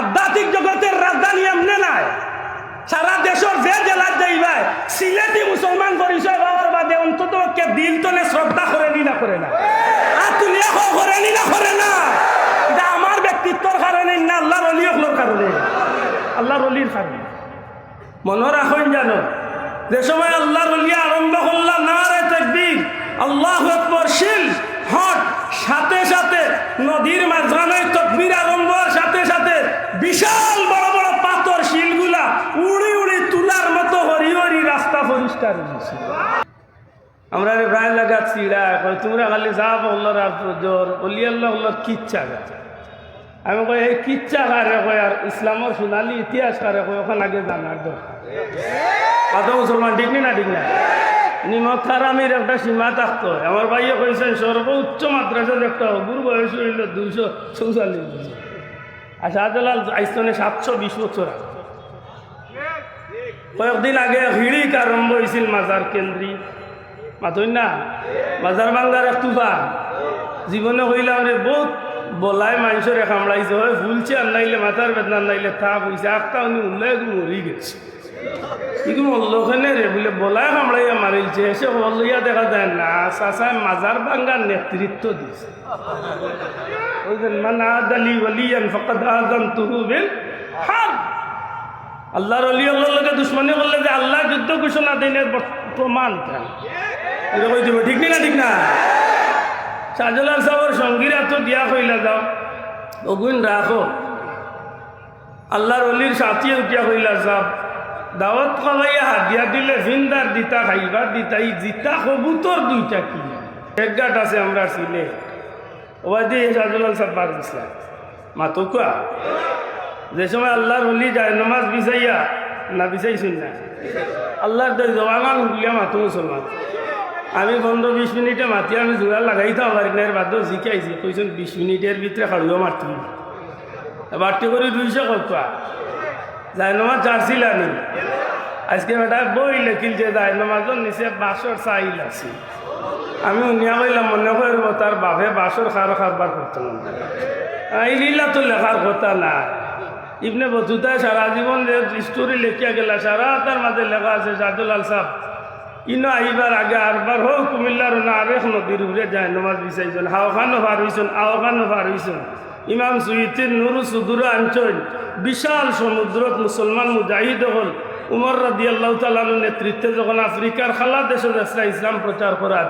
আধ্যাত্মিক জগতের রাজধানী এমনে নাই। সারা দেশের যে জেলার যাইবাই, সিলেটি মুসলমান পরিচয় পাওয়ার বাদে অন্তত কে দিল তোলে শ্রদ্ধা করে নি না করে না। আর তুমি করে নি না করে না। এটা আমার ব্যক্তিত্বর কারণে না, আল্লাহর অলিয়কলোর কারণে। আল্লাহর অলির কারণে। মনে রাখেন যেন, যে সময় আল্লাহর অলিয়া আরম্ভ করলাম না রে তেকবির, আল্লাহ আকবর, শিল। তোমরা খালি যা বললার আর জোর অলি আল্লাহ বললার কিচ্ছা গেছে। আমি কই, এই কিচ্ছা কারে কই আর ইসলামের সোনালি ইতিহাস কারে কই ওখানে আগে জানার দরকার কত মুসলমান, ঠিক না ঠিক না? নিমক খারামির একটা সীমা থাকতো। আমার ভাইয়ে কইছেন, সর্বোচ্চ মাদ্রাসা দেখতে হবে। গুরু বয়স হইল দুইশো চৌচল্লিশ বছর। আর শাহজালাল আইসনে সাতশো বিশ বছর কয়েকদিন আগে হিড়িক আরম্ভ হয়েছিল মাজার কেন্দ্রি মাতই না? মাজার বাংলার এক তুফান। জীবনে হইলাম রে বহুত বলাই মানুষের কামড়াইছে হয় ভুলছে, আর নাইলে মাথার বেদনা নাইলে থাপ হয়েছে একটা উনি উল্লেখ মরি গেছে। কিন্তু বলে, বলাই কামড়াইয়া মারিলছে। এসে হলিয়া দেখা যায় না চাচায় মাজার বাঙ্গার নেতৃত্ব দিছে বুঝলেন মান আদালি ওলিয়ান ফকাদ আজান তুহু বিল হার আল্লাহর অলি আল্লাহর লগে দুশ্মনী করলে যে আল্লাহ যুদ্ধ ঘোষণা দিনের প্রমাণ এটা দিব? ঠিক না ঠিক না? শাহজালাল সাহর সঙ্গীরা তো দিয়া কইলা, যাও। অগুন রাখো। আল্লাহর অলির সাথী উঠিয়া কইলা, যাও। দাওয়াত খাওয়াইয়া হাদিয়া দিলে ভিন্দার দিতা খাইবার দিতা ই জিতা কবুতর দুইটা কি একগাট আছে আমরা সিলে ওবাই দিয়ে শাহজালাল সাহেব বার দিছিলাম মাতুকা যে সময় আল্লাহর হলি যায়, নমাজ বিচাইয়া না বিচাইছুন না? আল্লাহর জওয়ান গুলিয়া মাতো মুসলমান। আমি পনেরো বিশ মিনিটে মাতি, আমি জোড়া লাগাই থাও পারি না এর বাদেও জিকাইছি কইছেন বিশ মিনিটের ভিতরে খাড়ুয়া মারতে বাড়তি করে দুইশো কপা যায় নমাজ চারছিল আনি আজকে বেটা বই লেখিল যে যায় নমাজের নিচে বাসর চাইল আছে। আমি উনিয়া কইলাম মনে করব তার বাপে বাসর খার খাবার করতে মন? এই লীলা তো লেখার কথা না ইবনে বতুতায় সারা জীবন যে স্টোরি লেখিয়া গেলা সারা তার মাঝে লেখা আছে সাদুলাল সাহ ইনো আহিবার আগে আরবার হোক কুমিল্লার না আরেক নদীর উপরে যায়, নমাজ বিচাইছেন হাওখানো পার হইছেন আওখানো পার হইছেন ইমাম সুইতির নুরু সুদুর আঞ্চল বিশাল সমুদ্রত মুসলমান মুজাহিদ হল। উমর রাদি আল্লাহ তালানোর নেতৃত্বে যখন আফ্রিকার খালা দেশে দেশরা ইসলাম প্রচার করার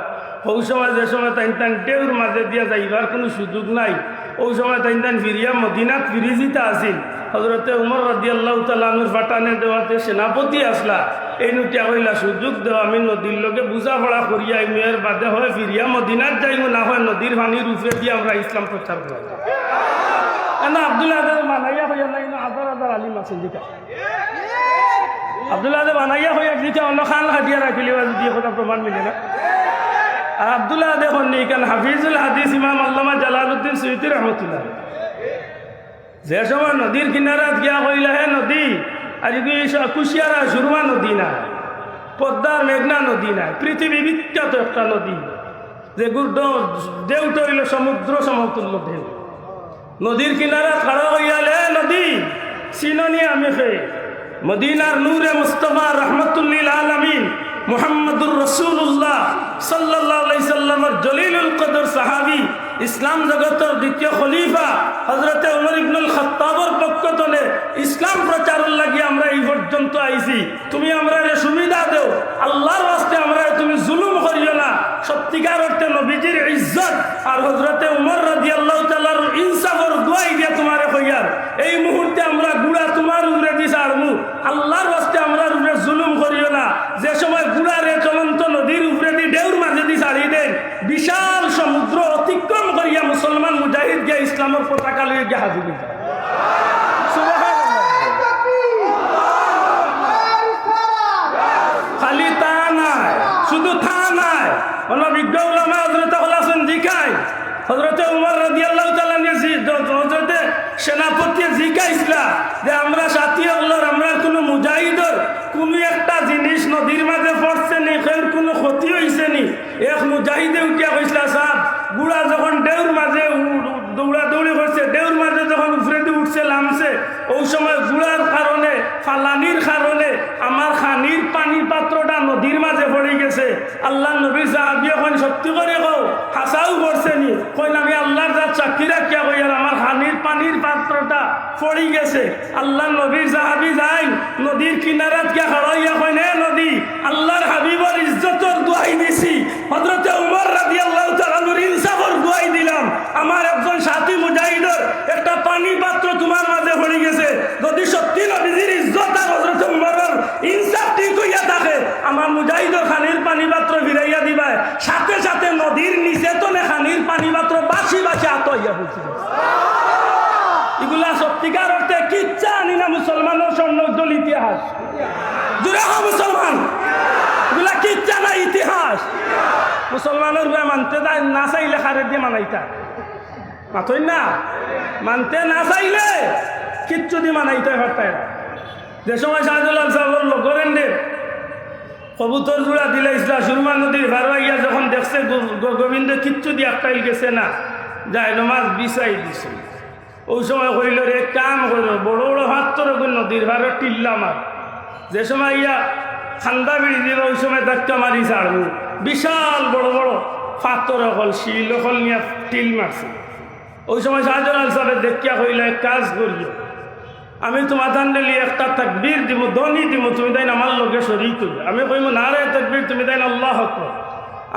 ওই সময় যে সময় তাই তান টেউর মাঝে দিয়া যাইবার কোনো সুযোগ নাই ওই সময় তাই তান ফিরিয়া মদিনাত ফিরিজিতা আছিল। হজরতে উমর রাদি আল্লাহ তালানুর ফাটানে দেওয়াতে সেনাপতি আসলা এই নুটিয়া কইলা সুযোগ দেওয়া আমি নদীর লোকে বুঝা পড়া করিয়া মেয়ের বাদে হয় ফিরিয়া মদিনাত যাইব না হয় নদীর পানির উপরে দিয়ে আমরা ইসলাম প্রচার করা। না আব্দুল্লাহ মানাইয়া হইয়া নাই না হাজার হাজার আলিম আছে যেটা আব্দুল্লাহ বানাইয়া হইয়া যেটা অন্য খান হাতিয়া রাখিলে যদি কথা প্রমাণ মিলে না। আর আব্দুল্লাহ দেখুন কেন হাফিজুল হাদিস ইমাম আল্লামা জালালউদ্দিন সৈয়দি রহমতুল্লাহ। যে সময় নদীর কিনারাত গিয়া কইলা, হে নদী আর কুশিয়ারা সুরমা নদী না পদ্মার মেঘনা নদী না, পৃথিবী বিখ্যাত একটা নদী যে গুড দেউট হইল সমুদ্র সমতুল্য ঢেউ। নদীর কিনারা খাড়া হইয়ালে নদী, চিননি আমি মদিনার নূরে মুস্তফা রহমতুল্লিল আলমিন মোহাম্মদুর রসুল্লাহ সাল্লাহ সাল্লামর জলিলুল কদর সাহাবি ইসলাম জগতের দ্বিতীয় খলিফা হজরতে উমর ইবনুল খত্তাবর পক্ষ তলে ইসলাম প্রচারের লাগি আমরা এই পর্যন্ত আইছি। তুমি আমরা সুবিধা দেও। আল্লাহর বাস্তে আমরা তুমি জুলুম করিও না। সত্যিকার অর্থে নবীজির ইজ্জত আর হজরতে উমর রাজি আল্লাহ তালার ইনসাফর দোয়াই দিয়া তোমারে কইয়ার এই মুহূর্তে আমরা গুড়া তোমার উপরে দিস আরমু আল্লাহর বাস্তে আমরা উপরে জুলুম পতাকা লইয়া গিয়া হাজির যায়। জিকাইছিলা যে আমরা সাথী আমরা কোনো মুজাহিদর, কোনো একটা জিনিস নদীর মাঝে পড়ছে নি, কোনো ক্ষতি হয়েছে এক মুজাহিদে উঠিয়া কইসলা সাহ গুড়া যখন দেউর মাঝে দৌড়া দৌড়ি করছে দেউর মাঝে যখন উপরে দিয়ে উঠছে লামছে ওই সময় গুড়ার কারণে ফালানির কারণে আমার খানির পানির পাত্রটা নদীর মাঝে পড়ে গেছে। আল্লাহ নবী সাহাবি এখন সত্যি করে কও, হাসাও করছে নি। কইন আমি আল্লাহর যা চাকরি রাখিয়া কই আর আমার খানির পানির পাত্রটা পড়ে গেছে। আল্লাহ নবীর সাহাবি যাই, নদীর কিনারাত গিয়া হরাইয়া কইন হে নদী, আল্লাহর হাবিবর ইজ্জতর দোয়াই দিছি। হজরতে উমর রাদি আল্লাহ তালানুর দিলাম আমার একজন সাথী মুজাহিদর একটা পানি পাত্র তোমার মাঝে পড়ে গেছে। যদি সত্যি নবীজির ইজ্জত আর হজরত ইনসাফ ঠিক হইয়া থাকে, আমার মুজাহিদর খানির পানি পাত্র ফিরাইয়া দিবায় সাথে সাথে নদীর নিচে তলে খানির পানি পাত্র বাসি বাসি আত হইয়া পড়ছিল এগুলা সত্যিকার অর্থে কিচ্ছা আনি না মুসলমানের স্বর্ণোজ্জ্বল ইতিহাস। জুড়ে হো মুসলমান। এগুলা কিচ্ছা না ইতিহাস। মুসলমানের মানতে না চাইলে খারে দিয়ে মানাইতা। মাথই না। মানতে না চাইলে কিচ্ছু দিয়ে মানাইতে পারতাই না। যে সময় শাহজুলাল সাহেবের লোকরেন দে কবুতর জোড়া দিলে ইসলা সুরমা নদীর ভারবাইয়া যখন দেখছে গোবিন্দ কিচ্ছু দিয়ে একটাইল গেছে না যাই নমাজ বিছাই দিছে। ওই সময় কইল, রে কাম করল বড় বড় হাত তোর নদীর ভারে টিল্লা মার। যে সময় ইয়া ঠান্ডা বিড়ি দিল ওই সময় ধাক্কা মারি ছাড়বো। বিশাল বড় বড় পাথর হল শিল হল নিয়ে টিল মারছে। ওই সময় শাহজালাল সাহেব দেখিয়া কইল এক কাজ করিও। আমি তোমার দান্ডেলি একটা তাকবীর দিব ধনী দিব তুমি তাই আমার লগে শরীর করবে আমি কইম, না রে তাকবীর, তুমি তাই আল্লাহ আকবার।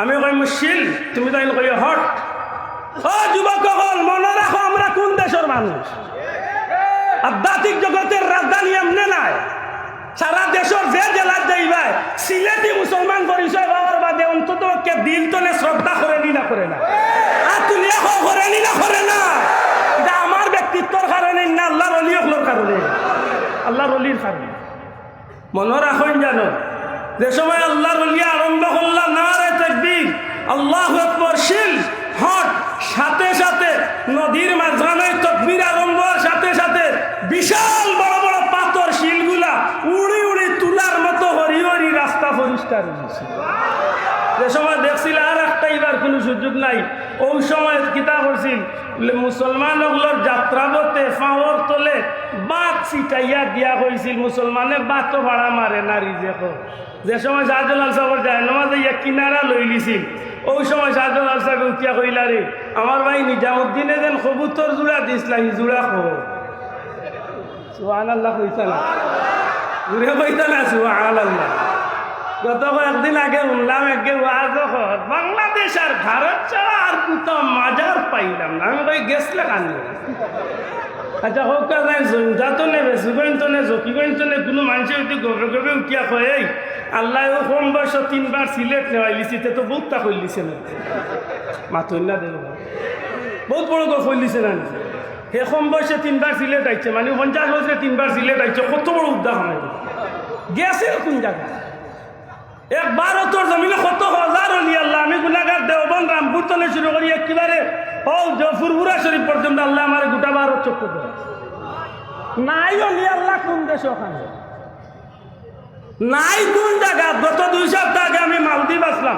আমি কইম, শিল, তুমি তাই কই হট। ও যুবক মনে রাখো আমরা কোন দেশের মানুষ। আধ্যাত্মিক জগতের রাজধানী এমনি নাই। সারা দেশের যে জেলার যাইবাই সিলেটি মুসলমান পরিচয় পাওয়ার বাদে অন্তত দিল তলে শ্রদ্ধা করে নি না করে না করে নি। না এটা আমার ব্যক্তিত্বর কারণে না, আল্লাহর অলিয়কলোর কারণে। আল্লাহর অলির কারণে। মনে রাখেন জানো যে সময় আল্লাহর অলি আরম্ভ করলাম না রে তকবীর, আল্লাহ শিল, হট, সাথে সাথে নদীর মাঝখানে তকবীর আরম্ভ সাথে সাথে বিশাল বড় বড় পাথর শিলগুলা উড়ি উড়ি তুলার মতো হরি হরি রাস্তা পরিষ্কার হয়েছে। যে সময় দেখছিল আর একটা এবার কোনো সুযোগ নাই, ওই সময় কিতা করছিল? বলে মুসলমান ওগুলোর যাত্রাবতে ফাঁওর তোলে বাদ ছিটাইয়া দিয়া হয়েছিল মুসলমানে বাতো ভাড়া মারে না রিজেক যে সময় শাহজালাল সাহেব যায় নমাজে ইয়া কিনারা লই লিছিল ওই সময় শাহজালাল সাহেব উঠিয়া কইলা, রে, আমার ভাই নিজামুদ্দিনে যেন কবুতর জোড়া দিছিলা জোড়া খো সুহান আল্লাহ কইতা না জুড়ে কইতা না সুহান আল্লাহ গত কয়েকদিন আগে শুনলাম, একে ওয়াজ বাংলাদেশ আর ভারত ছাড়া আর কোথাও মাজার পাইলাম না। আমি কই গেছলে কান্দি আচ্ছা হোক জঞ্জা তো নে বেশি গইন তো নে জকি গইন তো নে কোনো মানুষে যদি গবে গবে উঠিয়া কয়, এই আল্লাহ কম বয়স তিনবার সিলেট নেওয়াই লিছিতে তো বহুত তা কইলিছে না। মাথুন না দেব বহুত বড় গপ কইলিছে না। সে কম বয়সে তিনবার সিলেট আইছে মানে পঞ্চাশ বছরে তিনবার সিলেট আইছে, কত বড় উদাহরণ গেছে কোন জায়গায়? একবার তোর জমিনে কত হাজার হলি আল্লাহ, আমি গুনাগার দেওবন রামপুর তলে শুরু করি একেবারে। ও ফুরফুরা শরীফ পর্যন্ত আল্লাহ আমার গোটা বার চক্র করে। নাই হলি আল্লাহ কোন দেশ ওখানে? নাই কোন জায়গা? গত দুই সপ্তাহ আগে আমি মালদ্বীপ আসলাম।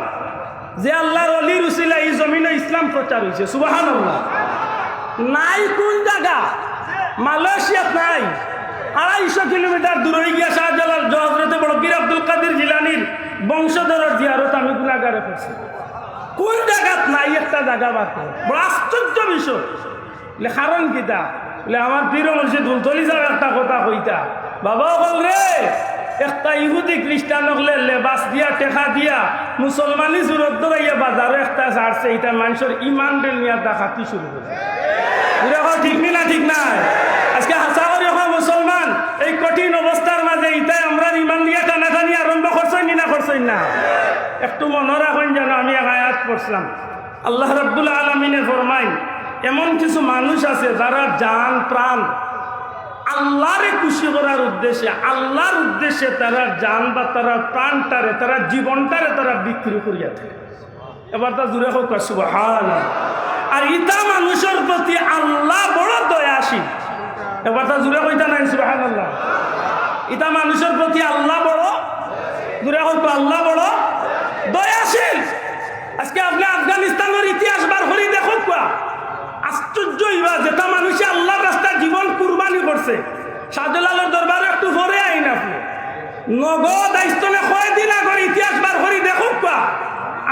যে আল্লাহর অলি উসিলা এই জমিনে ইসলাম প্রচার হয়েছে সুবাহান আল্লাহ নাই কোন জায়গা? মালয়েশিয়াত নাই। আড়াইশো কিলোমিটার দূরে গিয়া শাহজালাল হজরতে বড় বীর আব্দুল কাদের জিলানির বংশধরের জিয়ারত আমি গুণাগারে করছি কোন জায়গাত নাই একটা জায়গা বাদ বড় আশ্চর্য বিষয়। কারণ কিতা বলে আমার প্রিয় মসজিদ দুলতলি যাও একটা কথা কইতা। বাবা বল রে, একটা ইহুদি খ্রিস্টান হলে লেবাস দিয়া, টেকা দিয়া মুসলমানি জুরত দৌড়াইয়া বাজারও একটা ছাড়ছে এটা মানুষের ইমান বেল নিয়ে ডাকাতি শুরু করে ঠিক না ঠিক নাই? আজকে হাসা করি এখন মুসলমান এই কঠিন অবস্থার মাঝে ইটাই আমরা ইমান দিয়ে টানাটানি আরম্ভ করছেন নি না করছেন না? একটু মনে রাখেন যেন আমি আয়াত পড়ছিলাম আল্লাহ রব্বুল আলমিনে ফরমাইন এমন কিছু মানুষ আছে যারা জান, প্রাণ আল্লাহরে খুশি করার উদ্দেশ্যে, আল্লাহর উদ্দেশ্যে তারা জান বা তারা প্রাণটারে, তারা জীবনটারে তারা বিক্রি করিয়া থাকে। এবার তা দূরে হোক আর ইতা মানুষের প্রতি আল্লাহ বড় দয়াশীল। এবার তা দূরে কইতা নাই সুবহান আল্লাহ ইটা মানুষের প্রতি আল্লাহ বড়, দূরে হোক আল্লাহ বড়, দয়াশীল। আজকে আপনি আফগানিস্তানের ইতিহাস বার করি দেখো কোয়া। আশ্চর্য ইবা যেটা মানুষে আল্লাহ রাস্তায় জীবন কুরবানি করছে। শাহজালালের দরবারে একটু পরে আই না নগদ আইস্তলে কয় দিন আগর ইতিহাস বার করি দেখুক পা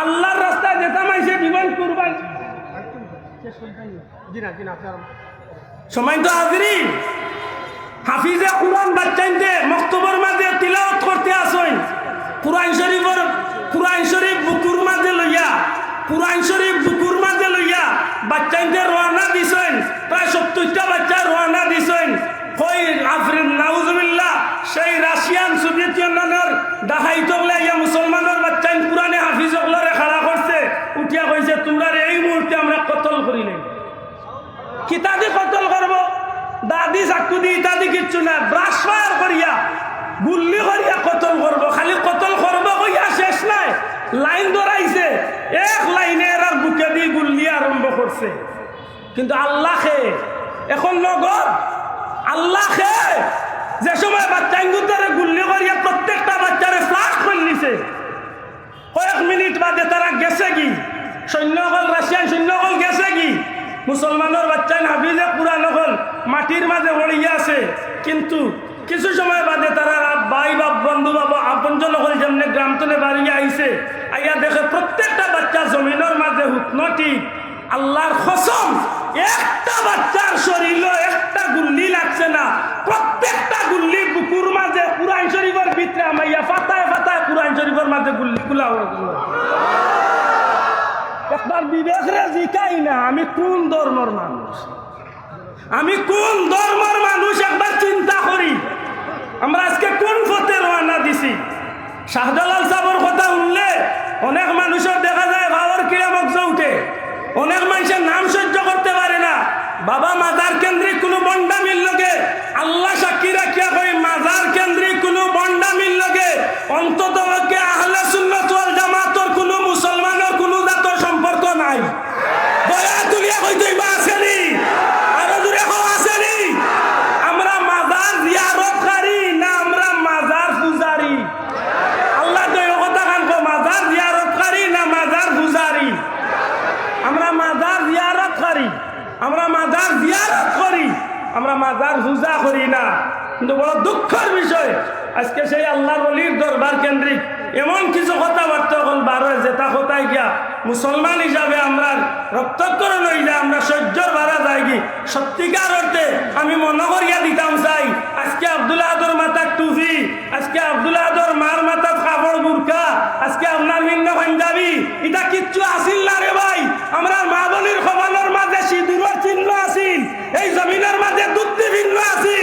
আল্লাহর রাস্তায় যেতা মাইছে জীবন কুরবান সময় তো হাজিরি। হাফিজে কুরআন বাচ্চাইতে মক্তবর মাঝে তিলাওয়াত করতে আসেন কুরআন শরীফের, কুরআন শরীফ বুকুর মাঝে লইয়া, কুরআন শরীফ বুকুর মাঝে লইয়া বাচ্চাইতে রওনা দিছেন প্রায় সত্তরটা বাচ্চা রওনা দিছেন কই আফরিন, নাউজুবিল্লাহ, সেই রাশিয়ান সোভিয়েত ইউনিয়নের ডাকাইত ইয়া মুসলমানের বাচ্চাইন কুরআনে হাফিজ ওগুলোরে খাড়া করছে। উঠিয়া কইছে তোমরা এই মুহূর্তে আমরা কতল করি নাই? কিতাদি কতল করব? দাদি চাকু দি ইত্যাদি কিচ্ছু না ব্রাশ ফায়ার করিয়া, গুল্লি করিয়া কতল করব, খালি কতল করব কইয়া শেষ নাই। লাইন ধরাইছে, এক লাইনে এরা বুকে দি গুল্লি আরম্ভ করছে। কিন্তু আল্লাহ খে এখন নগদ আল্লাহ খে যে সময় বাচ্চা ইঙ্গুতারে গুল্লি করিয়া প্রত্যেকটা বাচ্চারে ফ্লাশ করে নিছে কয়েক মিনিট বাদে তারা গেছে কি? সৈন্যকল রাশিয়ান সৈন্যকল গেছে কি? মুসলমানের বাচ্চা হাফিজে পুরান হল মাটির মাঝে পড়িয়া আছে। কিন্তু কিছু সময় বাদে তারা ভাই বা বন্ধু বা আপনজন হল যেমনি গ্রাম তলে বাড়িয়ে আইছে আইয়া দেখে প্রত্যেকটা বাচ্চা জমিনের মাঝে হুকনটি আল্লাহর কসম একটা বাচ্চার শরীরে একটা গুল্লি লাগছে না। প্রত্যেকটা গুল্লি বুকুর মাঝে কুরআন শরীফের ভিতরে আমাইয়া ফাতায় ফাতায় কুরআন শরীফের মাঝে গুল্লি গুলা একবার বিবেক রে জিকাই না? আমি কোন ধর্মর মানুষ? আমি কোন ধর্মর মানুষ? একবার চিন্তা করি। আমরা আজকে কোন পথে রওনা দিছি? শাহজালাল সাহর কথা উঠলে অনেক মানুষের দেখা যায় ভাবর কিরা মগজ উঠে অনেক মানুষের নাম সহ্য করতে পারে না। বাবা মাজার কেন্দ্রিক কোনো বন্ডা মিল লগে, আল্লাহ সাক্ষী রাখিয়া কই মাজার কেন্দ্রিক কোনো বন্ডা মিল লগে, অন্তত আহলে সুন্নাত জামাতর কোনো মুসলমানের আজকে সেই আল্লাহ বলির দরবার কেন্দ্রিক এমন কিছু কথাবার্তা এখন বার হয়েছে তা কোথায় গিয়া মুসলমান হিসাবে আমরা রক্তকরণ লই যায়, আমরা সহ্যর ভাড়া যাইগি সত্যিকার অর্থে আমি মনে করিয়া দিতাম, চাই আজকে আব্দুল আদর মাথার টুফি আজকে আব্দুল আদর মার মাথার কাপড় বুরকা, আজকে আপনার নিম্ন পাঞ্জাবি, এটা কিচ্ছু আসিল না রে ভাই। আমরা মা বলির খবানোর মাঝে সিঁদুরের চিহ্ন আসিল, এই জমিনের মাঝে দুধ ভিন্ন আসিল।